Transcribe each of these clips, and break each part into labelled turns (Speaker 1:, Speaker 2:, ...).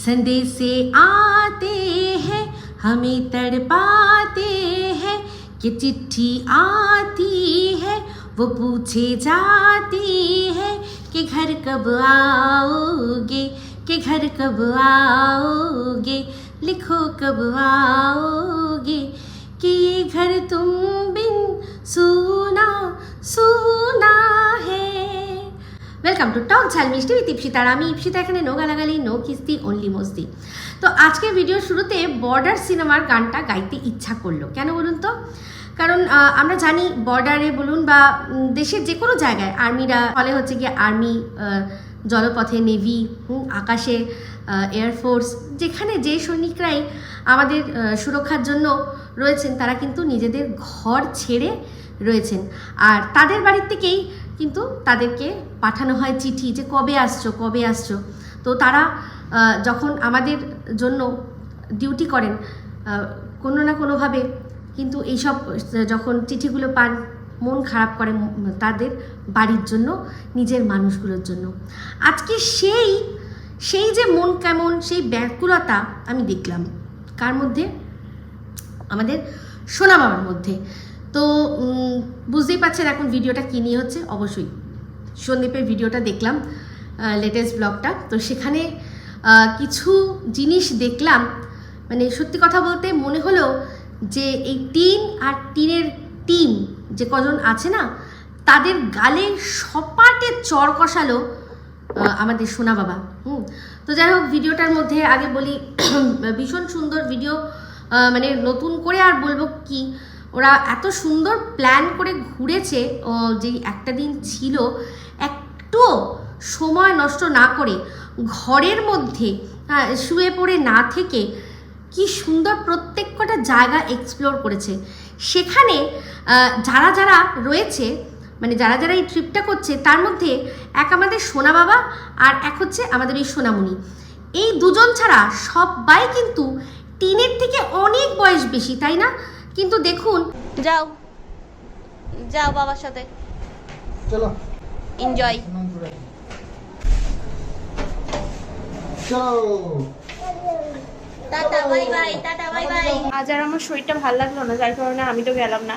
Speaker 1: संदेश से आते हैं, हमें तड़पाते हैं कि चिट्ठी आती है, वो पूछे जाती है कि घर कब आओगे, कि घर कब आओगे, लिखो कब आओगे, कि ये घर तुम ওয়েলকাম টু টক ঝাল মিষ্টি উইথ ইপসিতার আমি ইপসিতা এখানে নো গালাগালি, নো কিস্তি অনলি মস্তি। তো আজকে ভিডিও শুরুতে বর্ডার সিনেমার গানটা গাইতে ইচ্ছা করল। কেন বলুন তো? কারণ আমরা জানি বর্ডারে বলুন বা দেশের যে কোনো জায়গায় আর্মিরা ফলে হচ্ছে গিয়ে আর্মি জলপথে নেভি আকাশে এয়ারফোর্স যেখানে যে সৈনিকরাই আমাদের সুরক্ষার জন্য রয়েছেন, তারা কিন্তু নিজেদের ঘর ছেড়ে রয়েছেন। আর তাদের বাড়ির থেকেই কিন্তু তাদেরকে পাঠানো হয় চিঠি যে কবে আসছো কবে আসছো। তো তারা যখন আমাদের জন্য ডিউটি করেন কোনো না কোনোভাবে কিন্তু এইসব, যখন চিঠিগুলো পান, মন খারাপ করে তাদের বাড়ির জন্য, নিজের মানুষগুলোর জন্য। আজকে সেই সেই যে মন কেমন, সেই ব্যাকুলতা আমি দেখলাম। কার মধ্যে? আমাদের সোনা বাবার মধ্যে। তো বুঝতেই পারছেন এখন ভিডিওটা কী নিয়ে হচ্ছে? অবশ্যই সন্দীপের ভিডিওটা দেখলাম লেটেস্ট ব্লগটা তো সেখানে কিছু জিনিস দেখলাম মানে সত্যি কথা বলতে মনে হলো যে এই টিন আর টিনের টিম যে কজন আছে না, তাদের গালে সপাটে চর কষালো আমাদের সোনা বাবা। হুম, তো যাই হোক, ভিডিওটার মধ্যে আগে বলি, ভীষণ সুন্দর ভিডিও মানে নতুন করে আর বলব কি ওরা এত সুন্দর প্ল্যান করে ঘুরেছে, ও যেই একটা দিন ছিল একটুও সময় নষ্ট না করে ঘরের মধ্যে শুয়ে পড়ে না থেকে কি সুন্দর প্রত্যেক কটা জায়গা এক্সপ্লোর করেছে। সেখানে যারা যারা রয়েছে মানে যারা যারা এই ট্রিপটা করছে, তার মধ্যে এক আমাদের সোনা বাবা আর এক হচ্ছে আমাদের এই সোনামণি। এই দুজন ছাড়া সবাই কিন্তু টিনের থেকে অনেক বয়স বেশি, তাই না? কিন্তু দেখুন।
Speaker 2: যাও। যাও বাবার সাথে।
Speaker 3: চলো।
Speaker 2: এনজয়
Speaker 3: স্নান করে আসি। চলো।
Speaker 2: Tata bye bye tata bye bye.
Speaker 4: আজ আর আমার শরীরটা ভালো লাগল না যার কারণে আমি তো গেলাম না।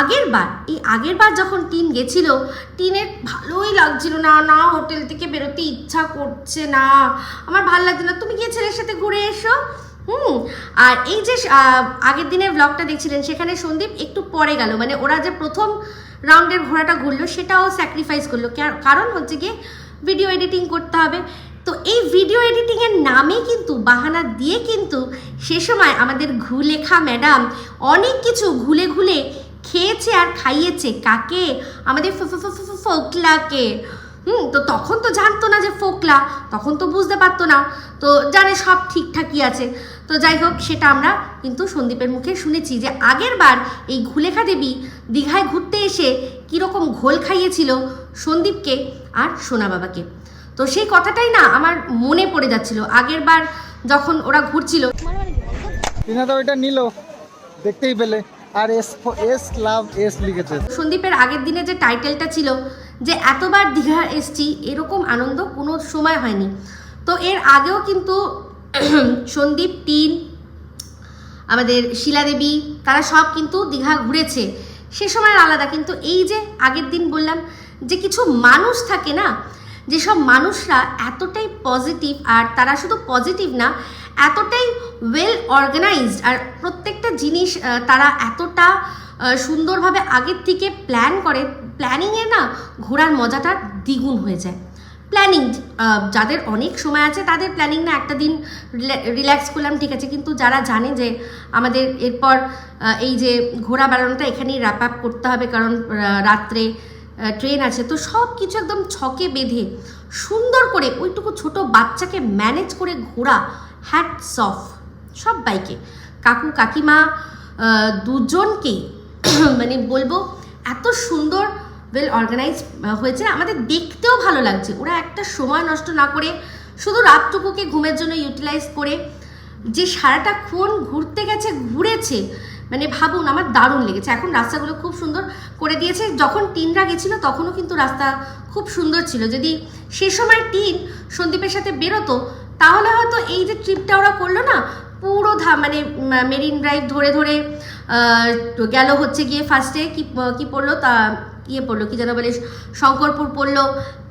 Speaker 1: আগের বার এই আগের বার যখন টিন গেছিল টিনের ভালোই লাগছিল না না হোটেল থেকে বেরোতে ইচ্ছা করছে না। আমার ভালো লাগছে না। তুমি গিয়ে ছেলের সাথে ঘুরে এসো। হুম আর এই যে আগের দিনের ব্লগটা দেখছিলেন সেখানে সন্দীপ একটু পরে গেল মানে ওরা যে প্রথম রাউন্ডের ঘোড়াটা ঘুরলো সেটাও স্যাক্রিফাইস করল কার- কারণ হচ্ছে গিয়ে ভিডিও এডিটিং করতে হবে তো এই ভিডিও এডিটিংয়ের নামে কিন্তু বাহানা দিয়ে কিন্তু সে সময় আমাদের ঘুলেখা ম্যাডাম অনেক কিছু ঘুলে ঘুলে খেয়েছে আর খাইয়েছে কাকে আমাদের ফোকলাকে হুম তো তখন তো জানতো না যে ফোকলা তখন তো বুঝতে পারতো না। তো জানে সব ঠিকঠাকই আছে। তো যাই হোক সেটা আমরা কিন্তু সন্দীপের মুখে শুনেছি যে আগের বার এই ঘুলেখা দেবী দীঘায় ঘুরতে এসে কীরকম ঘোল খাইয়েছিল সন্দীপকে আর সোনা বাবাকে। তো সেই কথাটাই না আমার মনে পড়ে যাচ্ছিল। আগের বার যখন ওরা ঘুরছিল।
Speaker 3: ওইটা নিল। দেখতেই পেলে। আর এস এস লাভ এস লিখেছে।
Speaker 1: সন্দীপের আগের দিনে যে টাইটেলটা ছিল যে এতবার দীঘা এসছি, এরকম আনন্দ কোনো সময় হয়নি। তো এর আগেও কিন্তু সন্দীপ, টিন, আমাদের শিলাদেবী, তারা সব কিন্তু দীঘা ঘুরেছে। সে সময় আলাদা, কিন্তু এই যে আগের দিন বললাম, যে কিছু মানুষ থাকে না, যেসব মানুষরা এতটাই পজিটিভ আর তারা শুধু পজিটিভ না, এতটাই ওয়েল অর্গানাইজড আর প্রত্যেকটা জিনিস তারা এতটা সুন্দরভাবে আগের থেকে প্ল্যান করে প্ল্যানিংয়ে না ঘোরার মজাটা দ্বিগুণ হয়ে যায়। প্ল্যানিং যাদের অনেক সময় আছে তাদের প্ল্যানিং না একটা দিন রিল্যাক্স করলাম, ঠিক আছে। কিন্তু যারা জানে যে আমাদের এরপর এই যে ঘোরা বেড়ানোটা এখানেই র্যাপ আপ করতে হবে কারণ রাত্রে ট্রেন আছে, তো সব কিছু একদম ছকে বেঁধে সুন্দর করে ওইটুকু ছোট বাচ্চাকে ম্যানেজ করে ঘোরা হ্যাটস অফ সব বাইকে। কাকু, কাকিমা দুজনকেই মানে বলব, এত সুন্দর ওয়েল অর্গানাইজ হয়েছে। আমাদের দেখতেও ভালো লাগছে। ওরা একটা সময় নষ্ট না করে শুধু রাতটুকুকে ঘুমের জন্য ইউটিলাইজ করে যে সারাটাক্ষণ ঘুরতে গেছে, ঘুরেছে মানে ভাবুন আমার দারুণ লেগেছে। এখন রাস্তাগুলো খুব সুন্দর করে দিয়েছে। যখন টিনরা গেছিল তখনও কিন্তু রাস্তা খুব সুন্দর ছিল। যদি সে সময় টিন সন্দীপের সাথে বেরোতো, তাহলে হয়তো এই যে ট্রিপটা ওরা করল না, পুরো ধা মানে মেরিন ড্রাইভ ধরে ধরে গেল হচ্ছে গিয়ে ফার্স্টে কি, কী পড়ল তা ইয়ে পড়ল, কি যেন বলে, শঙ্করপুর পড়ল,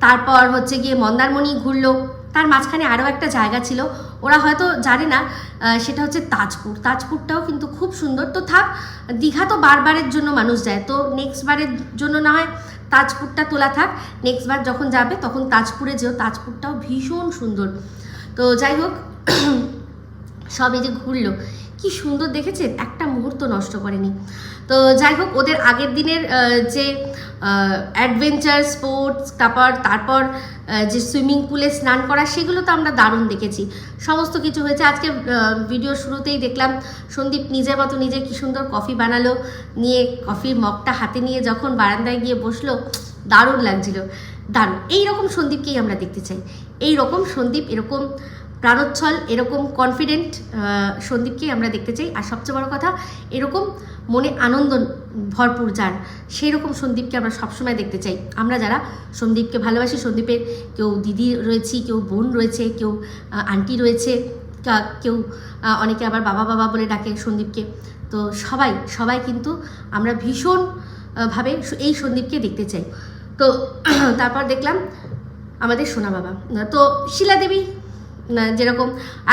Speaker 1: তারপর হচ্ছে গিয়ে মন্দারমণি ঘুরলো। তার মাঝখানে আরও একটা জায়গা ছিল, ওরা হয়তো জানে না সেটা হচ্ছে তাজপুর। তাজপুরটাও কিন্তু খুব সুন্দর। তো থাক, দীঘা তো বারবারের জন্য মানুষ যায়, তো নেক্সট বারের জন্য না হয় তাজপুরটা তোলা থাক। নেক্সট বার যখন যাবে, তখন তাজপুরে যেও। তাজপুরটাও ভীষণ সুন্দর। তো যাই হোক, সব এই যে ঘুরলো। কি সুন্দর দেখেছেন? একটা মুহূর্ত নষ্ট করেনি। তো যাই হোক, ওদের আগের দিনের যে অ্যাডভেঞ্চার স্পোর্টস তারপর তারপর যে সুইমিং পুলে স্নান করা, সেগুলো তো আমরা দারুণ দেখেছি। সমস্ত কিছু হয়েছে। আজকে ভিডিও শুরুতেই দেখলাম, সন্দীপ নিজের মতো নিজে কি সুন্দর কফি বানালো, নিয়ে কফির মগটা হাতে নিয়ে যখন বারান্দায় গিয়ে বসল, দারুণ লাগছিল। দারুণ। এইরকম সন্দীপকেই আমরা দেখতে চাই। এই রকম সন্দীপ, এরকম প্রাণোচ্ছল এরকম কনফিডেন্ট সন্দীপকেই আমরা দেখতে চাই। আর সবচেয়ে বড় কথা এরকম মনে আনন্দ ভরপুর যার সেই রকম সন্দীপকে আমরা সবসময় দেখতে চাই। আমরা যারা সন্দীপকে ভালোবাসি সন্দীপের কেউ দিদি রয়েছি কেউ বোন রয়েছে কেউ আন্টি রয়েছে কেউ অনেকে আবার বাবা বাবা বলে ডাকে সন্দীপকে। তো সবাই সবাই কিন্তু আমরা ভীষণ ভাবে এই সন্দীপকে দেখতে চাই। তো তারপর দেখলাম আমাদের সোনা বাবা। তো শিলা দেবী না, যেরকম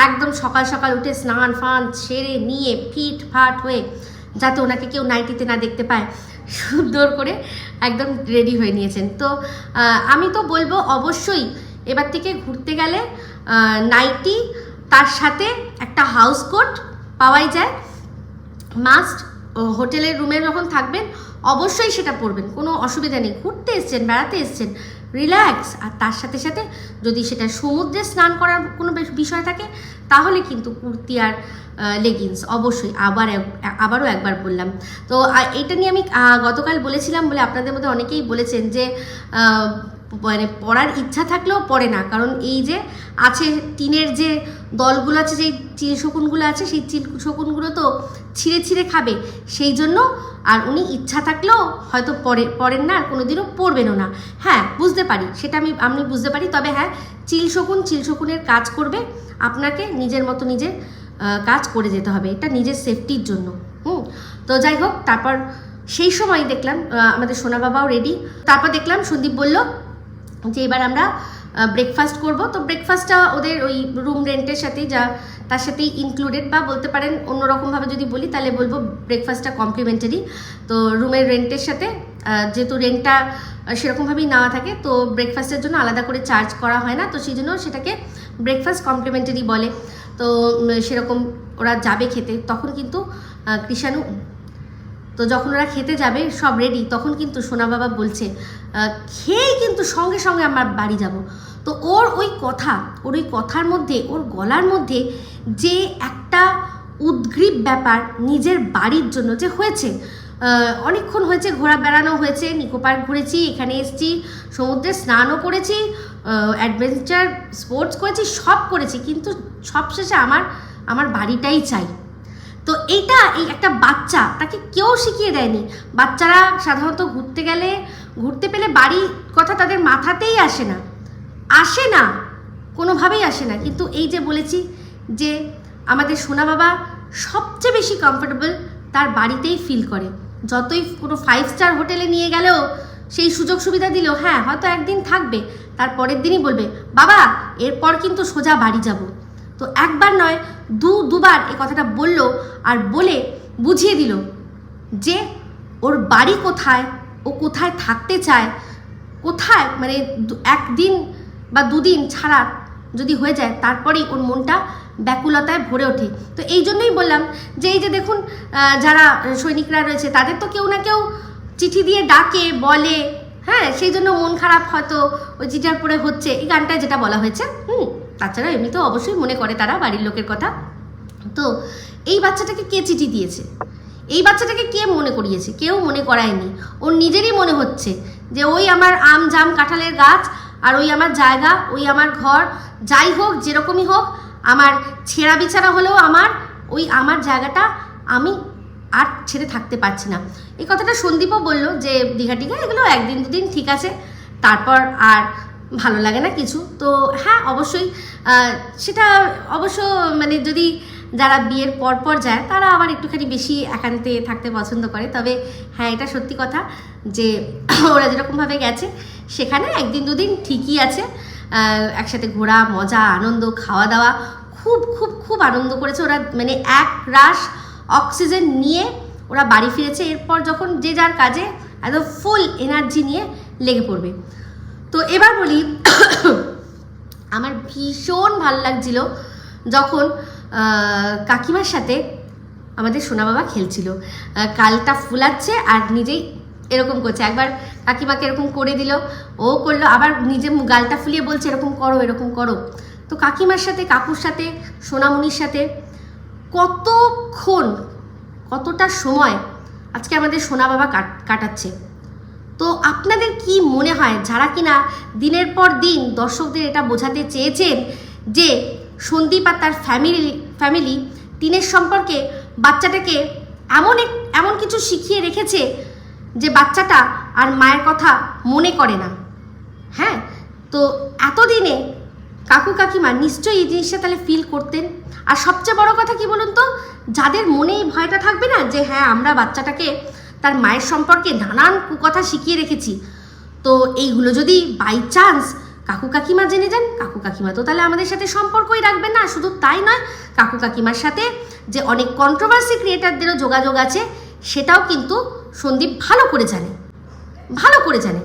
Speaker 1: একদম সকাল সকাল উঠে স্নান ফান সেরে নিয়ে ফিট ফাট হয়ে, যাতে ওনাকে কেউ নাইটিতে না দেখতে পায়, সুন্দর করে একদম রেডি হয়ে নিয়েছেন। তো আমি তো বলব অবশ্যই এবার থেকে ঘুরতে গেলে নাইটি, তার সাথে একটা হাউস কোট পাওয়াই যায়। মাস্ট হোটেলের রুমে যখন থাকবেন, অবশ্যই সেটা পরবেন, কোনো অসুবিধা নেই। ঘুরতে এসছেন, বেড়াতে এসছেন রিল্যাক্স আর তার সাথে সাথে যদি সেটা সমুদ্রে স্নান করার কোনো বিষয় থাকে, তাহলে কিন্তু কুর্তি আর লেগিংস অবশ্যই। আবার আবারও একবার বললাম। তো এটা নিয়ে আমি গতকাল বলেছিলাম বলে আপনাদের মধ্যে অনেকেই বলেছেন যে মানে পড়ার ইচ্ছা থাকলেও পড়ে না। কারণ এই যে আছে টিনের যে দলগুলো আছে, যেই চিল শকুনগুলো আছে, সেই চিল শকুনগুলো তো ছিঁড়ে ছিঁড়ে খাবে। সেই জন্য আর উনি ইচ্ছা থাকলেও হয়তো পড়ে, পড়েন না আর কোনোদিনও পড়বেনও না। হ্যাঁ বুঝতে পারি। সেটা আমি আমি বুঝতে পারি। তবে হ্যাঁ চিল শকুন চিল শকুনের কাজ করবে। আপনাকে নিজের মতো নিজে কাজ করে যেতে হবে। এটা নিজের সেফটির জন্য। হুম? তো যাই হোক, তারপর সেই সময় দেখলাম আমাদের সোনা বাবাও রেডি তারপর দেখলাম সন্দীপ বলল যে এবার আমরা ব্রেকফাস্ট করব। তো ব্রেকফাস্টটা ওদের ওই রুম রেন্টের সাথেই যা, তার সাথেই ইনক্লুডেড বা বলতে পারেন অন্যরকমভাবে যদি বলি, তাহলে বলব ব্রেকফাস্টটা কমপ্লিমেন্টারি তো রুমের রেন্টের সাথে যেহেতু রেন্টটা সেরকমভাবেই নেওয়া থাকে, তো ব্রেকফাস্টের জন্য আলাদা করে চার্জ করা হয় না। তো সেই জন্য সেটাকে ব্রেকফাস্ট কমপ্লিমেন্টারি বলে। তো সেরকম ওরা যাবে খেতে। তখন কিন্তু কৃষাণু তো যখন ওরা খেতে যাবে, সব রেডি তখন কিন্তু সোনা বাবা বলছে খেয়েই কিন্তু সঙ্গে সঙ্গে আমার বাড়ি যাব। তো ওর ওই কথা, ওর ওই কথার মধ্যে, ওর গলার মধ্যে যে একটা উদ্গ্রীব ব্যাপার নিজের বাড়ির জন্য যে হয়েছে অনেকক্ষণ হয়েছে, ঘোরা বেড়ানো হয়েছে, নিকো পার্ক ঘুরেছি, এখানে এসেছি, সমুদ্রে স্নানও করেছি অ্যাডভেঞ্চার স্পোর্টস করেছি, সব করেছি, কিন্তু সবশেষে আমার আমার বাড়িটাই চাই। তো এইটা এই একটা বাচ্চা, তাকে কেউ শিখিয়ে দেয়নি। বাচ্চারা সাধারণত ঘুরতে গেলে, ঘুরতে পেলে বাড়ি কথা তাদের মাথাতেই আসে না। আসে না, কোনোভাবেই আসে না। কিন্তু এই যে বলেছি যে আমাদের সোনা বাবা সবচেয়ে বেশি কমফোর্টেবল তার বাড়িতেই ফিল করে। যতই কোনো ফাইভ স্টার হোটেলে নিয়ে গেলেও সেই সুযোগ সুবিধা দিলেও হ্যাঁ হয়তো একদিন থাকবে, তার পরের দিনই বলবে, বাবা, এরপর কিন্তু সোজা বাড়ি যাব। তো একবার নয় দু দুবার এই কথাটা বলল আর বলে বুঝিয়ে দিল যে ওর বাড়ি কোথায়, ও কোথায় থাকতে চায়, কোথায় মানে একদিন বা দুদিন ছাড়া যদি হয়ে যায় তারপরেই ওর মনটা ব্যাকুলতায় ভরে ওঠে। তো এই জন্যই বললাম যে এই যে দেখুন যারা সৈনিকরা রয়েছে তাদের তো কেউ না কেউ চিঠি দিয়ে ডাকে, বলে হ্যাঁ সেই জন্য মন খারাপ হয়তো ওই চিঠির পরে হচ্ছে। এই গানটায় যেটা বলা হয়েছে, হুম তাছাড়া এমনিতেও অবশ্যই মনে করে তারা বাড়ির লোকের কথা। তো এই বাচ্চাটাকে কে চিঠি দিয়েছে? এই বাচ্চাটাকে কে মনে করিয়েছে? কেউ মনে করায়নি। ওর নিজেরই মনে হচ্ছে যে ওই আমার আম জাম কাঁঠালের গাছ আর ওই আমার জায়গা, ওই আমার ঘর, যাই হোক, যেরকমই হোক, আমার ছেঁড়া বিছানা হলেও আমার, ওই আমার জায়গাটা আমি আর ছেড়ে থাকতে পারছি না। এই কথাটা সন্দীপও বলল যে, দীঘা টিঘা এগুলো একদিন দুদিন ঠিক আছে, তারপর আর ভালো লাগে না কিছু। তো হ্যাঁ অবশ্যই সেটা অবশ্য মানে যদি যারা বিয়ের পর পর যায়, তারা আবার একটুখানি বেশি একান্তে থাকতে পছন্দ করে। তবে হ্যাঁ এটা সত্যি কথা যে ওরা যেরকমভাবে গেছে, সেখানে একদিন দুদিন ঠিকই আছে। একসাথে ঘোরা, মজা, আনন্দ খাওয়া দাওয়া খুব খুব খুব আনন্দ করেছে ওরা। মানে এক রাশ অক্সিজেন নিয়ে ওরা বাড়ি ফিরেছে। এরপর যখন যে যার কাজে একদম ফুল এনার্জি নিয়ে লেগে পড়বে। তো এবার বলি, আমার ভীষণ ভালো লাগছিল যখন কাকিমার সাথে আমাদের সোনা বাবা খেলছিল। কালটা ফুলাচ্ছে আর নিজেই এরকম করছে। একবার কাকিমাকে এরকম করে দিল, ও করল, আবার নিজে গালটা ফুলিয়ে বলছে, এরকম করো এরকম করো। তো কাকিমার সাথে, কাকুর সাথে, সোনামণির সাথে কতক্ষণ, কতটা সময় আজকে আমাদের সোনা বাবা কাট- কাটাচ্ছে। তো আপনাদের কি মনে হয় যারা কিনা দিনের পর দিন দর্শকদের এটা বোঝাতে চেয়েছেন যে সন্দীপ আর তার ফ্যামিলি ফ্যামিলি টিনের সম্পর্কে বাচ্চাটাকে এমন এক, এমন কিছু শিখিয়ে রেখেছে যে বাচ্চাটা আর মায়ের কথা মনে করে না। হ্যাঁ? তো এতদিনে কাকু কাকিমা নিশ্চয়ই এই জিনিসটা তাহলে ফিল করতেন। আর সবচেয়ে বড় কথা কি বলুন তো? যাদের মনে এই ভয়টা থাকবে না যে হ্যাঁ আমরা বাচ্চাটাকে তার মায়ের সম্পর্কে নানান কুকথা শিখিয়ে রেখেছি। তো এইগুলো যদি বাই চান্স কাকু কাকিমা জেনে যান, কাকু কাকিমা তো তাহলে আমাদের সাথে সম্পর্কই রাখবেন না, শুধু তাই নয়, কাকু কাকিমার সাথে যে অনেক কন্ট্রোভার্সি ক্রিয়েটারদেরও যোগাযোগ আছে, সেটাও কিন্তু সন্দীপ ভালো করে জানে, ভালো করে জানে।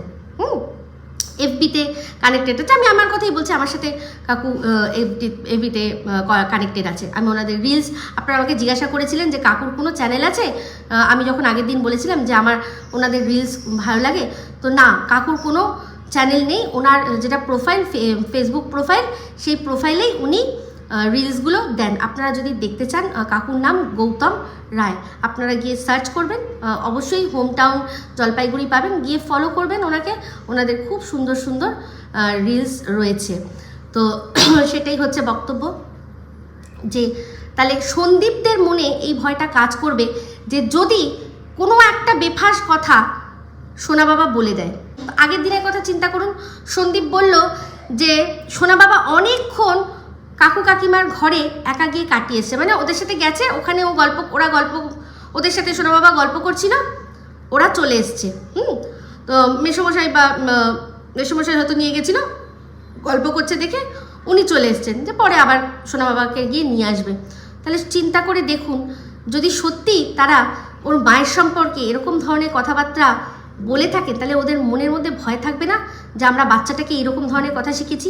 Speaker 1: এফবিতে কানেক্টেড আছে। আমি আমার কথাই বলছি, আমার সাথে কাকু এফবি এফবিতে কানেক্টেড আছে। আমি ওনাদের রিলস আপনারা আমাকে জিজ্ঞাসা করেছিলেন যে কাকুর কোনো চ্যানেল আছে? আমি যখন আগের দিন বলেছিলাম যে আমার ওনাদের রিলস ভালো লাগে, তো না, কাকুর কোনো চ্যানেল নেই। ওনার যেটা প্রোফাইল ফেসবুক প্রোফাইল সেই প্রোফাইলেই উনি রিলসগুলো দেন আপনারা যদি দেখতে চান কাকুর নাম গৌতম রায়। আপনারা গিয়ে সার্চ করবেন অবশ্যই হোম টাউন জলপাইগুড়ি পাবেন। গিয়ে ফলো করবেন ওনাকে। ওনাদের খুব সুন্দর সুন্দর রিলস রয়েছে। তো সেটাই হচ্ছে বক্তব্য। যে, তাহলে সন্দীপদের মনে এই ভয়টা কাজ করবে যে, যদি কোনো একটা বেফাস কথা সোনা বাবা বলে দেয়। আগের দিনের কথা চিন্তা করুন। সন্দীপ বলল যে, সোনা বাবা অনেকক্ষণ কাকু কাকিমার ঘরে একা গিয়ে কাটিয়েছে। মানে ওদের সাথে গেছে, ওখানে ও গল্প, ওরা গল্প, ওদের সাথে সোনা বাবা গল্প করছিল, ওরা চলে এসছে। হুম? তো মেসমশাই বা মেসমশাই হয়তো নিয়ে গেছিল, গল্প করছে দেখে উনি চলে এসছেন। যে পরে আবার সোনা বাবাকে গিয়ে নিয়ে আসবে। তাহলে চিন্তা করে দেখুন, যদি সত্যি তারা ওর মায়ের সম্পর্কে এরকম ধরনের কথাবার্তা বলে থাকে, তাহলে ওদের মনের মধ্যে ভয় থাকবে না যে আমরা বাচ্চাটাকে এরকম ধরনের কথা শিখেছি?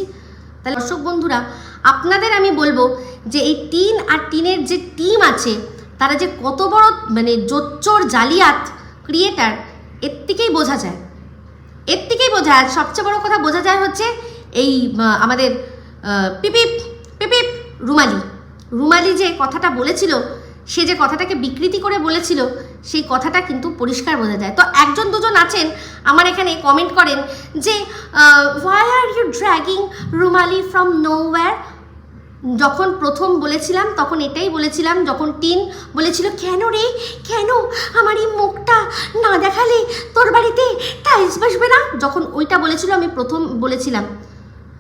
Speaker 1: তাহলে দর্শক বন্ধুরা, আপনাদের আমি বলব যে এই টিন আর টিনের যে টিম আছে, তারা যে কত বড় মানে জোচ্চোর জালিয়াত ক্রিয়েটার এর থেকেই বোঝা যায়। এর থেকেই বোঝা যায়, সবচেয়ে বড় কথা বোঝা যায় হচ্ছে এই আমাদের পিপিপ পিপিপ রুমালি। রুমালি যে কথাটা বলেছিল সে যে কথাটাকে বিকৃতি করে বলেছিল, সেই কথাটা কিন্তু পরিষ্কার বোঝা যায়। তো একজন দুজন আছেন, আমার এখানে কমেন্ট করেন যে why are you dragging Rumali from nowhere যখন প্রথম বলেছিলাম, তখন এটাই বলেছিলাম, যখন টিন বলেছিল, কেন রে? কেন? আমার এই মুখটা না দেখালে তোর বাড়িতে টাইলস বসবে না? যখন ওইটা বলেছিল, আমি প্রথম বলেছিলাম।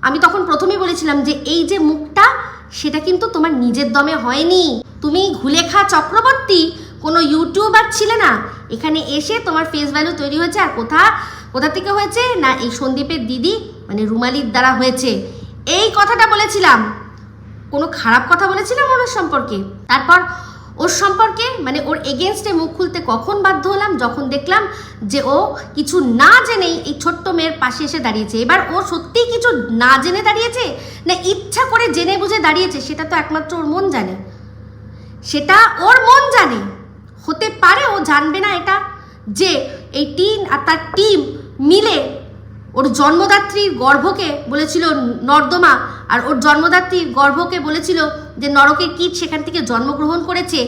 Speaker 1: আমি তখন প্রথমেই বলেছিলাম যে, এই যে মুখটা সেটা কিন্তু তোমার নিজের দমে হয়নি। তুমি ঘুলেখা চক্রবর্তী। কোনো ইউটিউবার ছিলে না। এখানে এসে তোমার ফেস ভ্যালু তৈরি হয়েছে আর কোথা কোথা থেকে হয়েছে? না, এই সন্দীপের দিদি মানে রুমালির দ্বারা হয়েছে। এই কথাটা বলেছিলাম। কোনো খারাপ কথা বলেছিলাম ওনার সম্পর্কে? তারপর ওর সম্পর্কে মানে ওর এগেনস্টে মুখ খুলতে কখন বাধ্য হলাম, যখন দেখলাম যে ও কিছু না জেনেই এই ছোট্ট মেয়ের পাশে এসে দাঁড়িয়েছে। এবার ও সত্যিই কিছু না জেনে দাঁড়িয়েছে, না ইচ্ছা করে জেনে বুঝে দাঁড়িয়েছে, সেটা তো একমাত্র ওর মন জানে। সেটা ওর মন জানে। হতে পারে ও জানবে না এটা, যে এই টিন আর তার টিম মিলে ওর জন্মদাত্রীর গর্ভকে বলেছিল নর্দমা, আর ওর জন্মদাত্রীর গর্ভকে বলেছিল যে নরকের কীট সেখান থেকে জন্মগ্রহণ করেছে,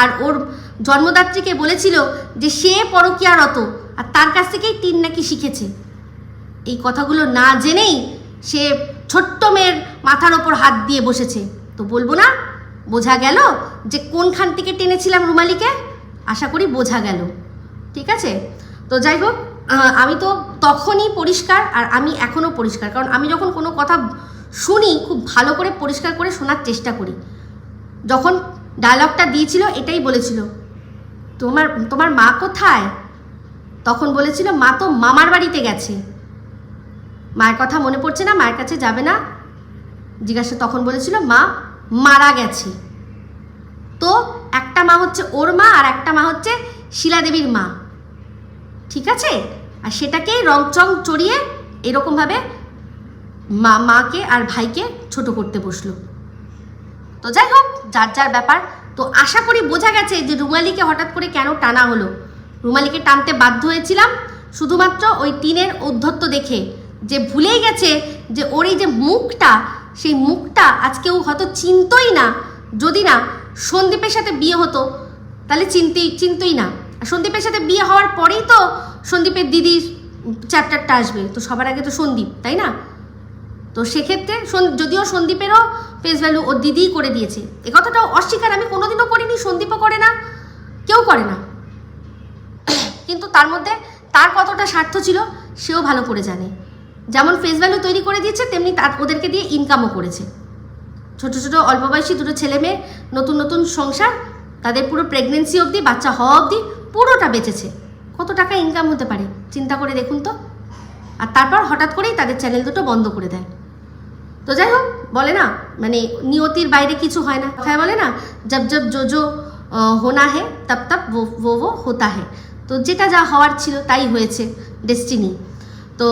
Speaker 1: আর ওর জন্মদাত্রীকে বলেছিল যে সে পরকীয়ারত, আর তার কাছ থেকেই তিন নাকি শিখেছে। এই কথাগুলো না জেনেই সে ছোট্ট মেয়ের মাথার ওপর হাত দিয়ে বসেছে। তো বলব না, বোঝা গেল যে কোনখান থেকে টেনেছিলাম রুমালিকে? আশা করি বোঝা গেল। ঠিক আছে? তো যাই হোক আমি তো তখনই পরিষ্কার আর আমি এখনও পরিষ্কার। কারণ আমি যখন কোনো কথা শুনি, খুব ভালো করে পরিষ্কার করে শোনার চেষ্টা করি। যখন ডায়লগটা দিয়েছিল, এটাই বলেছিল, তোমার তোমার মা কোথায়? তখন বলেছিল, মা তো মামার বাড়িতে গেছে। মায়ের কথা মনে পড়ছে না, মায়ের কাছে যাবে না। জিজ্ঞাসা, তখন বলেছিল, মা মারা গেছে। তো একটা মা হচ্ছে ওর মা আর একটা মা হচ্ছে শিলাদেবীর মা। ঠিক আছে? আর সেটাকেই রংচং চড়িয়ে এরকমভাবে মা, মাকে আর ভাইকে ছোট করতে বসল। তো যাই হোক, যার যার ব্যাপার। তো আশা করি বোঝা গেছে যে রুমালিকে হঠাৎ করে কেন টানা হলো। রুমালিকে টানতে বাধ্য হয়েছিলাম শুধুমাত্র ওই টিনের ঔদ্ধত্য দেখে। যে ভুলেই গেছে যে ওর এই যে মুখটা, সেই মুখটা আজকেও হয়তো চিনতই না। যদি না, সন্দীপের সাথে বিয়ে হতো, তাহলে চিনতেই, চিনতই না। সন্দীপের সাথে বিয়ে হওয়ার পরেই তো সন্দীপের দিদির চ্যাপ্টারটা আসবে, তো সবার আগে তো সন্দীপ, তাই না? তো সেক্ষেত্রে যদিও সন্দীপেরও ফেস ভ্যালু ও দিদিই করে দিয়েছে, এ কথাটাও অস্বীকার, আমি কোনোদিনও করিনি, সন্দীপও করে না, কেউ করে না। কিন্তু তার মধ্যে তার কতটা স্বার্থ ছিল, সেও ভালো করে জানে। যেমন ফেস ভ্যালু তৈরি করে দিয়েছে, তেমনি তার, ওদেরকে দিয়ে ইনকামও করেছে। ছোট ছোট, অল্প বয়সী দুটো ছেলে মেয়ে, নতুন নতুন সংসার, তাদের পুরো প্রেগনেন্সি অবধি, বাচ্চা হওয়া অবধি পুরোটা বেঁচেছে। কত টাকা ইনকাম হতে পারে? চিন্তা করে দেখুন তো। আর তারপর হঠাৎ করেই তাদের চ্যানেল দুটো বন্ধ করে দেয়। তো যাই হোক, বলে না মানে নিয়তির বাইরে কিছু হয় না। কথায় বলে না, জব জব জো জো হোনা হে, তপ তপ, ও ও হোতা হে। তো যেটা যা হওয়ার ছিল তাই হয়েছে ডেস্টিনি তো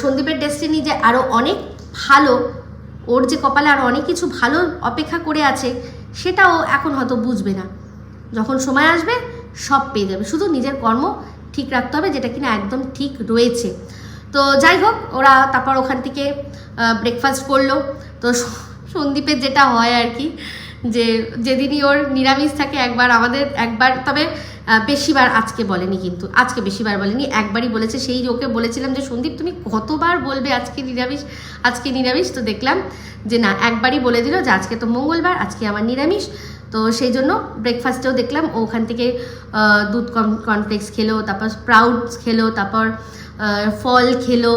Speaker 1: সন্দীপের ডেস্টিনি যে আরও অনেক ভালো, ওর যে কপালে আরও অনেক কিছু ভালো অপেক্ষা করে আছে, সেটাও এখন হয়তো বুঝবে না। যখন সময় আসবে সব পেয়ে যাবে। শুধু নিজের কর্ম ঠিক রাখতে হবে, যেটা কিনা একদম ঠিক রয়েছে। তো যাই হোক, ওরা তারপর ওখান থেকে ব্রেকফাস্ট করল। তো সন্দীপের যেটা হয় আর কি, যে যেদিনই ওর নিরামিষ থাকে, একবার আমাদের, একবার, তবে বেশিবার আজকে বলেনি কিন্তু, আজকে বেশিবার বলেনি, একবারই বলেছে। সেই ওকে বলেছিলাম যে, সন্দীপ, তুমি কতবার বলবে আজকে নিরামিষ আজকে নিরামিষ? তো দেখলাম যে না, একবারই বলে দিল যে, আজকে তো মঙ্গলবার, আজকে আমার নিরামিষ। তো সেই জন্য ব্রেকফাস্টেও দেখলাম, ওখান থেকে দুধ কনফ্লেক্স খেলো, তারপর স্প্রাউটস খেলো, তারপর ফল খেলো,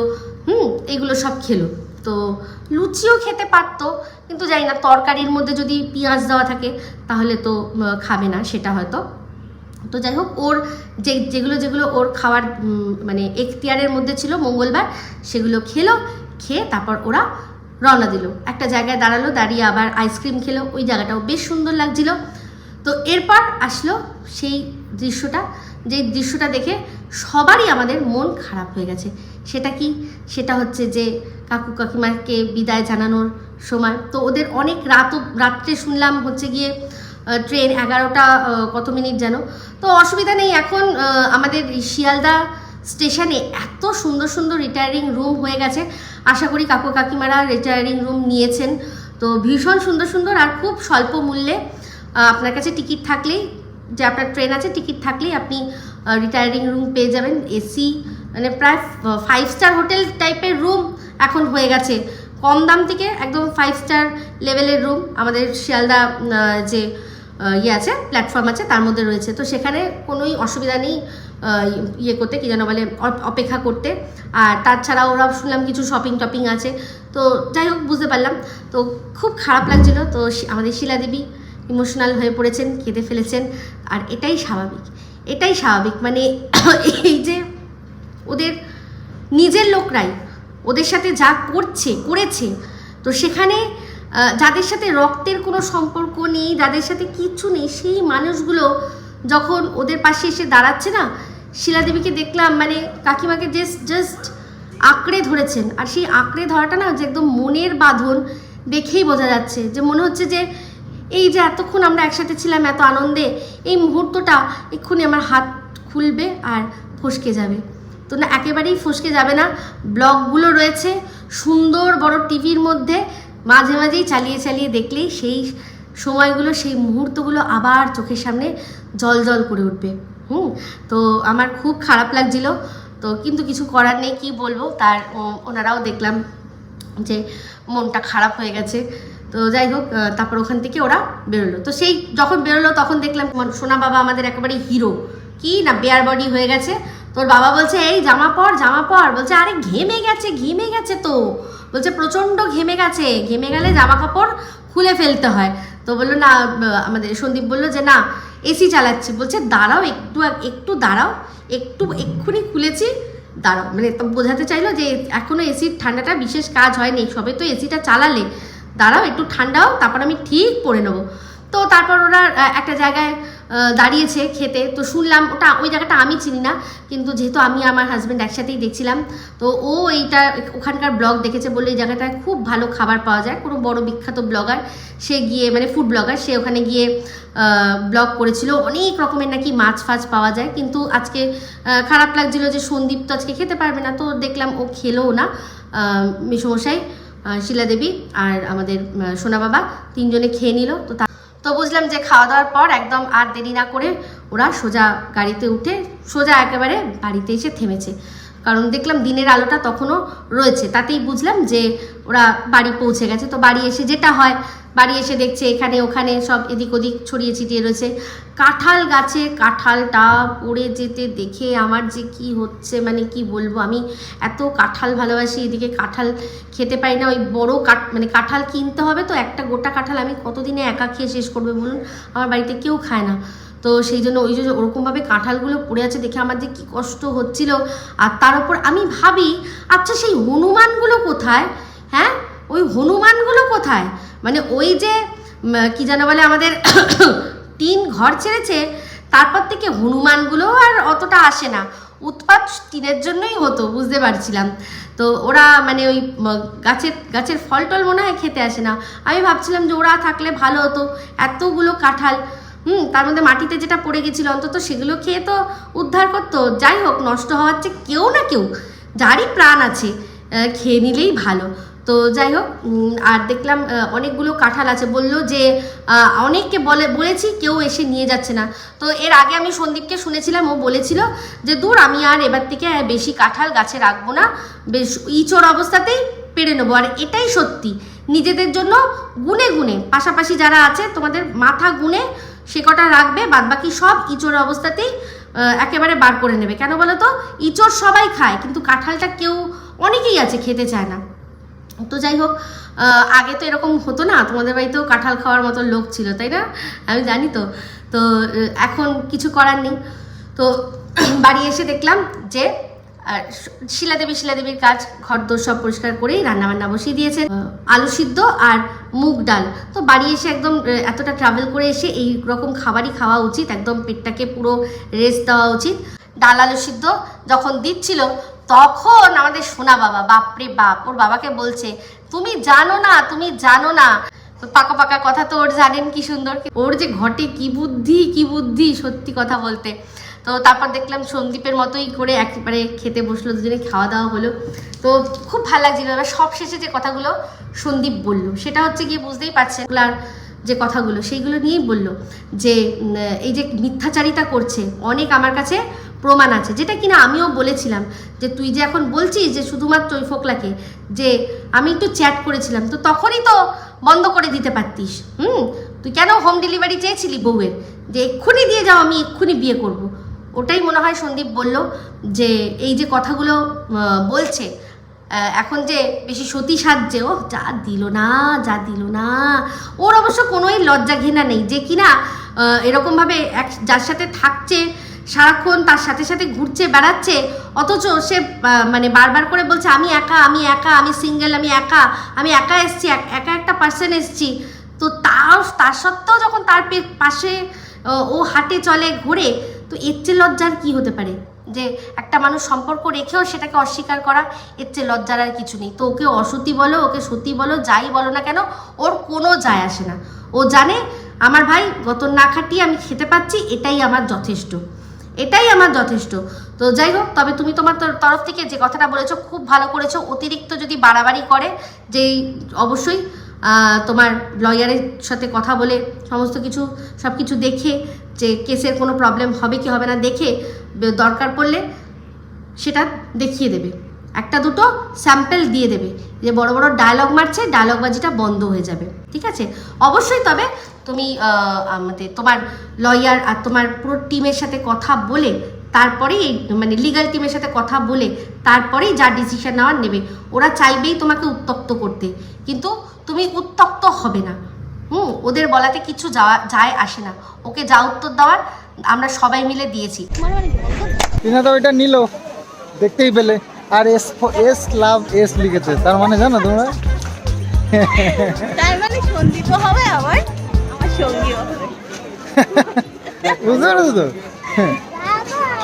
Speaker 1: হুম, এগুলো সব খেলো। তো লুচিও খেতে পারতো, কিন্তু জানি না, তরকারির মধ্যে যদি পেঁয়াজ দেওয়া থাকে, তাহলে তো খাবে না, সেটা হয়তো। তো যাই হোক, ওর যে, যেগুলো যেগুলো ওর খাওয়ার মানে এখতিয়ারের মধ্যে ছিল মঙ্গলবার, সেগুলো খেলো, খেয়ে তারপর ওরা রওনা দিল। একটা জায়গায় দাঁড়াল, দাঁড়িয়ে আবার আইসক্রিম খেলো। ওই জায়গাটাও বেশ সুন্দর লাগছিল। তো এরপর আসলো সেই দৃশ্যটা। যে দৃশ্যটা দেখে সবারই আমাদের মন খারাপ হয়ে গেছে। সেটা কি? সেটা হচ্ছে যে কাকু কাকিমাকে বিদায় জানানোর সময়। তো ওদের অনেক রাত, রাত্রে শুনলাম হচ্ছে গিয়ে ট্রেন এগারোটা কত মিনিট যেন। তো অসুবিধা নেই। এখন আমাদের শিয়ালদা স্টেশনে এত সুন্দর সুন্দর রিটায়ারিং রুম হয়ে গেছে। আশা করি কাকু কাকিমারা রিটায়ারিং রুম নিয়েছেন। তো ভীষণ সুন্দর সুন্দর আর খুব স্বল্প মূল্যে আপনার কাছে টিকিট থাকলেই, যে আপনার ট্রেন আছে টিকিট থাকলেই আপনি রিটায়ারিং রুম পেয়ে যাবেন। এসি মানে প্রায় ফাইভ স্টার হোটেল টাইপের রুম এখন হয়ে গেছে। কম দাম থেকে একদম ফাইভ স্টার লেভেলের রুম আমাদের শিয়ালদা যে ইয়ে আছে প্ল্যাটফর্ম আছে, তার মধ্যে রয়েছে। তো সেখানে কোনোই অসুবিধা নেই। ইয়ে করতে, কি যেন বলে, অপ- অপেক্ষা করতে। আর তাছাড়া ওরা শুনলাম কিছু শপিং টপিং আছে। তো যাই হোক, বুঝতে পারলাম। তো খুব খারাপ লাগছিল। তো আমাদের শিলা দেবী ইমোশনাল হয়ে পড়েছেন, কেঁদে ফেলেছেন। আর এটাই স্বাভাবিক। এটাই স্বাভাবিক। মানে এই যে ওদের নিজের লোকরাই ওদের সাথে যা করছে, করেছে, তো সেখানে যাদের সাথে রক্তের কোনো সম্পর্ক নেই, যাদের সাথে কিচ্ছু নেই, সেই মানুষগুলো যখন ওদের পাশে এসে দাঁড়াচ্ছে না শিলাদেবীকে দেখলাম মানে কাকিমাকে জাস্ট জাস্ট আঁকড়ে ধরেছেন। আর সেই আঁকড়ে ধরাটা না যে একদম মনের বাঁধন দেখেই বোঝা যাচ্ছে, যে মনে হচ্ছে যে এই যে এতক্ষণ আমরা একসাথে ছিলাম, এত আনন্দে, এই মুহূর্তটা এক্ষুনি আমার হাত খুলবে আর ফসকে যাবে। তো না, একেবারেই ফসকে যাবে না। ব্লগগুলো রয়েছে, সুন্দর বড় টিভির মধ্যে মাঝে মাঝেই চালিয়ে চালিয়ে দেখলেই সেই সময়গুলো, সেই মুহূর্তগুলো আবার চোখের সামনে জল জল করে উঠবে। হুম, তো আমার খুব খারাপ লাগছিল। তো কিন্তু কিছু করার নেই, কি বলব? তার ওনারাও দেখলাম যে মনটা খারাপ হয়ে গেছে। তো যাই হোক তারপর ওখান থেকে ওরা বেরোলো। তো সেই যখন বেরোলো, তখন দেখলাম সোনা বাবা আমাদের একেবারে হিরো কি না বেয়ার বডি হয়ে গেছে। তোর বাবা বলছে, এই, জামা পর জামা পর। বলছে, আরে, ঘেমে গেছে ঘেমে গেছে তো। বলছে, প্রচণ্ড ঘেমে গেছে। ঘেমে গেলে জামা কাপড় খুলে ফেলতে হয়। তো বলল, না আমাদের সন্দীপ বলল যে, না এসি চালাচ্ছি। বলছে, দাঁড়াও একটু একটু দাঁড়াও, একটু এক্ষুনি খুলেছি, দাঁড়াও। মানে বোঝাতে চাইলো যে এখনও এসির ঠান্ডাটা বিশেষ কাজ হয়নি, সবে তো এসিটা চালালে। দাঁড়াও, একটু ঠান্ডাও তারপর আমি ঠিক পরে নেব। তো তারপর ওরা একটা জায়গায় দাঁড়িয়েছে খেতে। তো শুনলাম ওটা ওই জায়গাটা আমি চিনি না কিন্তু যেহেতু আমি আমার হাজব্যান্ড একসাথেই দেখছিলাম তো ও এইটা ওখানকার ব্লগ দেখেছে বলে এই জায়গাটায় খুব ভালো খাবার পাওয়া যায়। কোনো বড় বিখ্যাত ব্লগার সে গিয়ে মানে ফুড ব্লগার সে ওখানে গিয়ে ব্লগ করেছিল। অনেক রকমের নাকি মাছ ফাছ পাওয়া যায় কিন্তু আজকে খারাপ লাগছিল যে সন্দীপ তো আজকে খেতে পারবে না। তো দেখলাম ও খেলোও না মেসোমশাই আহ, আর আমাদের সোনা বাবা তিনজনে খেয়ে নিল। তো তা- বুঝলাম যে খাওয়া দাওয়ার পর একদম আর দেরি না করে ওরা সোজা গাড়িতে উঠে সোজা একেবারে বাড়িতে এসে থেমেছে। কারণ দেখলাম দিনের আলোটা তখনও রয়েছে। তাতেই বুঝলাম যে ওরা বাড়ি পৌঁছে গেছে। তো বাড়ি এসে যেটা হয় বাড়ি এসে দেখছে এখানে, ওখানে সব এদিক ওদিক ছড়িয়ে ছিটিয়ে রয়েছে। কাঁঠাল গাছে কাঁঠালটা পড়ে যেতে দেখে আমার যে কি হচ্ছে মানে কি বলব? আমি এত কাঁঠাল ভালোবাসি, এদিকে কাঁঠাল খেতে পারি না। ওই বড় কাঠ মানে কাঁঠাল কিনতে হবে তো, একটা গোটা কাঁঠাল আমি কতদিনে একা খেয়ে শেষ করবে বলুন? আমার বাড়িতে কেউ খায় না। তো সেই জন্য ওই যে ওরকমভাবে কাঁঠালগুলো পড়ে আছে দেখে আমার যে কী কষ্ট হচ্ছিল। আর তার উপর আমি ভাবি আচ্ছা সেই হনুমানগুলো কোথায়? হ্যাঁ? ওই হনুমানগুলো কোথায়? মানে ওই যে কি যেন বলে আমাদের টিন ঘর ছেড়েছে, তারপর থেকে হনুমানগুলো আর অতটা আসে না। উৎপাত টিনের জন্যই হতো, বুঝতে পারছিলাম। তো ওরা মানে ওই গাছের গাছের ফল টল মনে হয় খেতে আসে না। আমি ভাবছিলাম যে ওরা থাকলে ভালো হতো। এতগুলো কাঁঠাল, হুম, তার মধ্যে মাটিতে যেটা পড়ে গেছিল অন্তত সেগুলো খেয়ে তো উদ্ধার করতো। যাই হোক, নষ্ট হওয়ার চেয়ে কেউ না কেউ, যারই প্রাণ আছে খেয়ে নিলেই ভালো। তো যাই হোক আর দেখলাম অনেকগুলো কাঁঠাল আছে। বলল যে অনেককে বলে, বলেছি কেউ এসে নিয়ে যাচ্ছে না। তো এর আগে আমি সন্দীপকে শুনেছিলাম, ও বলেছিল যে, দূর, আমি আর এবার থেকে বেশি কাঁঠাল গাছে রাখব না। বেশ ইচোর অবস্থাতেই পেরে নেব। আর এটাই সত্যি। নিজেদের জন্য গুনে গুনে, পাশাপাশি যারা আছে, তোমাদের মাথা গুনে সে কটা রাখবে, বাদবাকি সব ইচোর অবস্থাতেই একেবারে বার করে নেবে। কেন বলো তো? ইচোর সবাই খায়, কিন্তু কাঁঠালটা কেউ অনেকেই আছে, খেতে চায় না। তো যাই হোক আগে তো এরকম হতো না, তোমাদের বাড়িতেও কাঁঠাল খাওয়ার মতো লোক ছিল, তাই না? আমি জানি তো। তো এখন কিছু করার নেই। তো বাড়ি এসে দেখলাম যে শিলাদেবী, শিলাদেবীর কাজ ঘর দোর সব পরিষ্কার করেই রান্নাবান্না বসিয়ে দিয়েছে আলু সিদ্ধ আর মুগ ডাল। তো বাড়ি এসে একদম এতটা ট্রাভেল করে এসে এই রকম খাবারই খাওয়া উচিত, একদম পেটটাকে পুরো রেস্ট দেওয়া উচিত। ডাল আলু সিদ্ধ যখন দিচ্ছিল তখন আমাদের সোনা বাবা, বাপরে বাপ, ওর বাবাকে বলছে, তুমি জানো না, তুমি জানো না। তো পাকা পাকা কথা তো ওর জানেন কি সুন্দর ওর যে ঘটে কি বুদ্ধি কি বুদ্ধি, সত্যি কথা বলতে। তো তারপর দেখলাম সন্দীপের মতোই করে একেবারে খেতে বসল, দুজনে খাওয়া দাওয়া হলো। তো খুব ভালো লাগছিল। এবার সব শেষে যে কথাগুলো সন্দীপ বলল, সেটা হচ্ছে গিয়ে বুঝতেই পারছেন। ওগুলার যে কথাগুলো, সেইগুলো নিয়েই বলল যে এই যে মিথ্যাচারিতা করছে, অনেক আমার কাছে প্রমাণ আছে, যেটা কিনা আমিও বলেছিলাম যে, তুই যে এখন বলছিস যে শুধুমাত্র ওই ফোকলাকে, যে আমি একটু চ্যাট করেছিলাম, তো তখনই তো বন্ধ করে দিতে পারতিস। হুম? তুই কেন হোম ডেলিভারি চেয়েছিলি বউয়ের? যে এক্ষুনি দিয়ে যাও, আমি এক্ষুনি বিয়ে করব। ওটাই মনে হয় সন্দীপ বলল যে, এই যে কথাগুলো বলছে এখন যে বেশি সতী সাজছে ও যা দিল না, যা দিল না, ওর অবশ্য কোনোই লজ্জা ঘৃণা নেই যে কিনা এরকমভাবে এক, যার সাথে থাকছে, সারাক্ষণ তার সাথে সাথে ঘুরছে, বেড়াচ্ছে, অথচ সে মানে বারবার করে বলছে, আমি একা আমি একা, আমি সিঙ্গেল আমি একা আমি একা এসছি, এক- একা একটা পার্সন এসছি। তো তাও, তার সত্ত্বেও যখন তার পাশে ও হাটে, চলে, ঘোরে, তো এর চেয়ে লজ্জার কী হতে পারে? যে একটা মানুষ সম্পর্ক রেখেও সেটাকে অস্বীকার করা, এর চেয়ে লজ্জার আর কিছু নেই। তো ওকে অসতী বলো, ওকে সতী বলো, যাই বলো না কেন, ওর কোনো যায় আসে না। ও জানে, আমার ভাই গত না খাটিয়ে আমি খেতে পাচ্ছি, এটাই আমার যথেষ্ট। এটাই আমার যথেষ্ট। তো যাই হোক, তবে তুমি তোমার তরফ থেকে যে কথাটা বলেছ, খুব ভালো করেছ। অতিরিক্ত যদি বাড়াবাড়ি করে, যেই অবশ্যই তোমার লয়ারের সাথে কথা বলে সমস্ত কিছু সব কিছু দেখে যে কেসের কোনো প্রবলেম হবে কি হবে না দেখে দরকার পড়লে সেটা দেখিয়ে দেবে। একটা দুটো স্যাম্পেল দিয়ে দেবে যে বড় বড় ডায়লগ মারছে ডায়লগবাজিটা বন্ধ হয়ে যাবে। ঠিক আছে? অবশ্যই তবে তুমি আমাদের তোমার লয়ার আর তোমার পুরো টিমের সাথে কথা বলে তারপরেই এই মানে লিগাল টিমের সাথে কথা বলে, তারপরেই যা ডিসিশন নেওয়ার নেবে। ওরা চাইবেই তোমাকে উত্তক্ত করতে। কিন্তু তুমি উত্তক্ত হবে না। হুম ওদের বলাতে কিছু যাওয়া যায় আসে না। ওকে যা উত্তর দেওয়ার আমরা সবাই মিলে দিয়েছি।
Speaker 3: তো ওইটা নিল। দেখতেই পেলে। আর এস এস লাভ এস লিখেছে। তার মানে জানো তোমরা?
Speaker 4: তার মানে সন্দীপ হবে আবার আমার সঙ্গীও হবে।
Speaker 3: বুঝতে পেরেছ তো?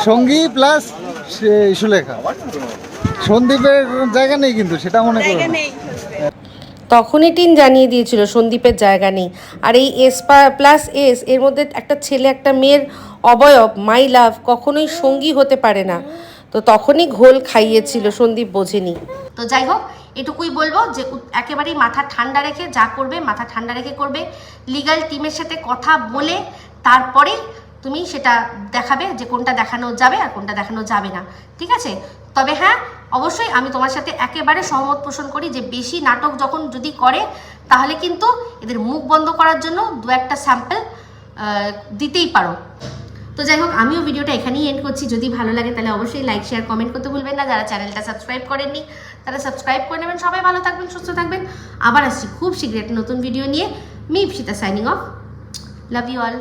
Speaker 3: সঙ্গী প্লাস সুলেখা। সন্দীপের জায়গা নেই কিন্তু সেটা মনে করো।
Speaker 4: জায়গা নেই।
Speaker 1: তখনই টিন জানিয়ে দিয়েছিল, সন্দীপের জায়গা নেই। আর এই এস প্লাস এস এর মধ্যে একটা ছেলে, একটা মেয়ের অবয়ব মাই লাভ কখনোই সঙ্গী হতে পারে না। তো তখনই ঘোল খাইয়েছিল, সন্দীপ বোঝেনি। তো যাই হোক, এটুকুই বলব যে একেবারেই মাথা ঠান্ডা রেখে যা করবে, মাথা ঠান্ডা রেখে করবে। লিগাল টিমের সাথে কথা বলে তারপরেই তুমি সেটা দেখাবে যে কোনটা দেখানো যাবে আর কোনটা দেখানো যাবে না। ঠিক আছে? তবে হ্যাঁ অবশ্যই আমি তোমার সাথে একেবারে সহমত পোষণ করি যে বেশি নাটক যখন যদি করে, তাহলে কিন্তু এদের মুখ বন্ধ করার জন্য দু একটা স্যাম্পল দিতেই পারো। তো যাই হোক, আমিও ভিডিওটা এখানেই এন্ড করছি। যদি ভালো লাগে তাহলে অবশ্যই লাইক শেয়ার কমেন্ট করতে ভুলবেন না। যারা চ্যানেলটা সাবস্ক্রাইব করেননি, তারা সাবস্ক্রাইব করে নেবেন। সবাই ভালো থাকবেন, সুস্থ থাকবেন। আবার আসছি খুব শীঘ্রই একটা নতুন ভিডিও নিয়ে। Me Ipsita signing off love you all